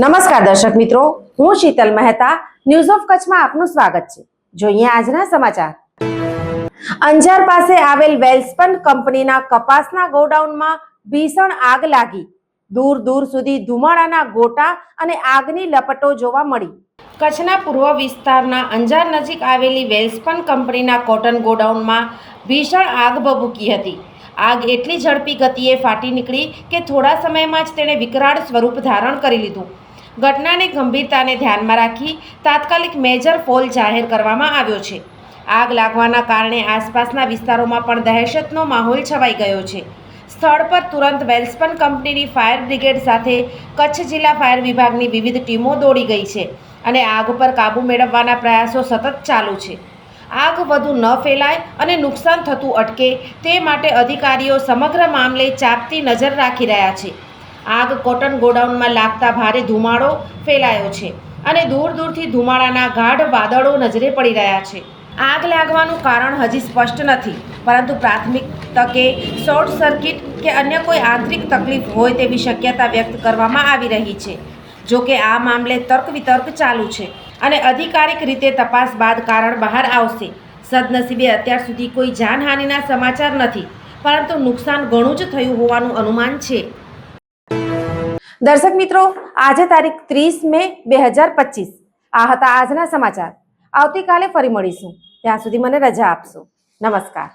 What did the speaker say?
નમસ્કાર દર્શક મિત્રો, હું શીતલ મહેતા ન્યૂઝ ઓફ કચ્છમાં આપનું સ્વાગત છે. જોઈએ આજના સમાચાર. અંજાર પાસે આવેલ વેલ્સપન કંપનીના કપાસના ગોડાઉનમાં ભીષણ આગ લાગી. દૂર દૂર સુધી ધુમાડાના ગોટા અને આગની લપટો જોવા મળી. કચ્છના પૂર્વ વિસ્તારના અંજાર નજીક આવેલી વેલ્સપન કંપનીના કોટન ગોડાઉનમાં ભીષણ આગ ભભૂકી હતી. આગ એટલી ઝડપી ગતિએ ફાટી નીકળી કે થોડા સમયમાં જ તેણે વિકરાળ સ્વરૂપ ધારણ કરી લીધું. ઘટનાની ગંભીરતાને ધ્યાનમાં રાખી તાત્કાલિક મેજર ફોલ જાહેર કરવામાં આવ્યો છે. આગ લાગવાના કારણે આસપાસના વિસ્તારોમાં પણ દહેશતનો માહોલ છવાઈ ગયો છે. સ્થળ પર તુરંત વેલ્સપન કંપનીની ફાયર બ્રિગેડ સાથે કચ્છ જિલ્લા ફાયર વિભાગની વિવિધ ટીમો દોડી ગઈ છે અને આગ પર કાબૂ મેળવવાના પ્રયાસો સતત ચાલુ છે. આગ વધુ ન ફેલાય અને નુકસાન થતું અટકે તે માટે અધિકારીઓ સમગ્ર મામલે ચાપતી નજર રાખી રહ્યા છે. આગ કોટન ગોડાઉનમાં લાગતા ભારે ધુમાડો ફેલાયો છે અને દૂર દૂરથી ધુમાડાના ગાઢ વાદળો નજરે પડી રહ્યા છે. આગ લાગવાનું કારણ હજી સ્પષ્ટ નથી, પરંતુ પ્રાથમિક તકે શોર્ટ સર્કિટ કે અન્ય કોઈ આંતરિક તકલીફ હોય તેવી શક્યતા વ્યક્ત કરવામાં આવી રહી છે, જો કે આ મામલે તર્ક વિતર્ક ચાલુ છે અને અધિકારિક રીતે તપાસ બાદ કારણ બહાર આવશે. સદનસીબે અત્યાર સુધી કોઈ જાનહાનિના સમાચાર નથી, પરંતુ નુકસાન ઘણું જ થયું હોવાનું અનુમાન છે. દર્શક મિત્રો, આજે તારીખ ત્રીસ મે બે હજાર પચીસ. આ હતા આજના સમાચાર. આવતીકાલે ફરી મળીશું. ત્યાં સુધી મને રજા આપશો. નમસ્કાર.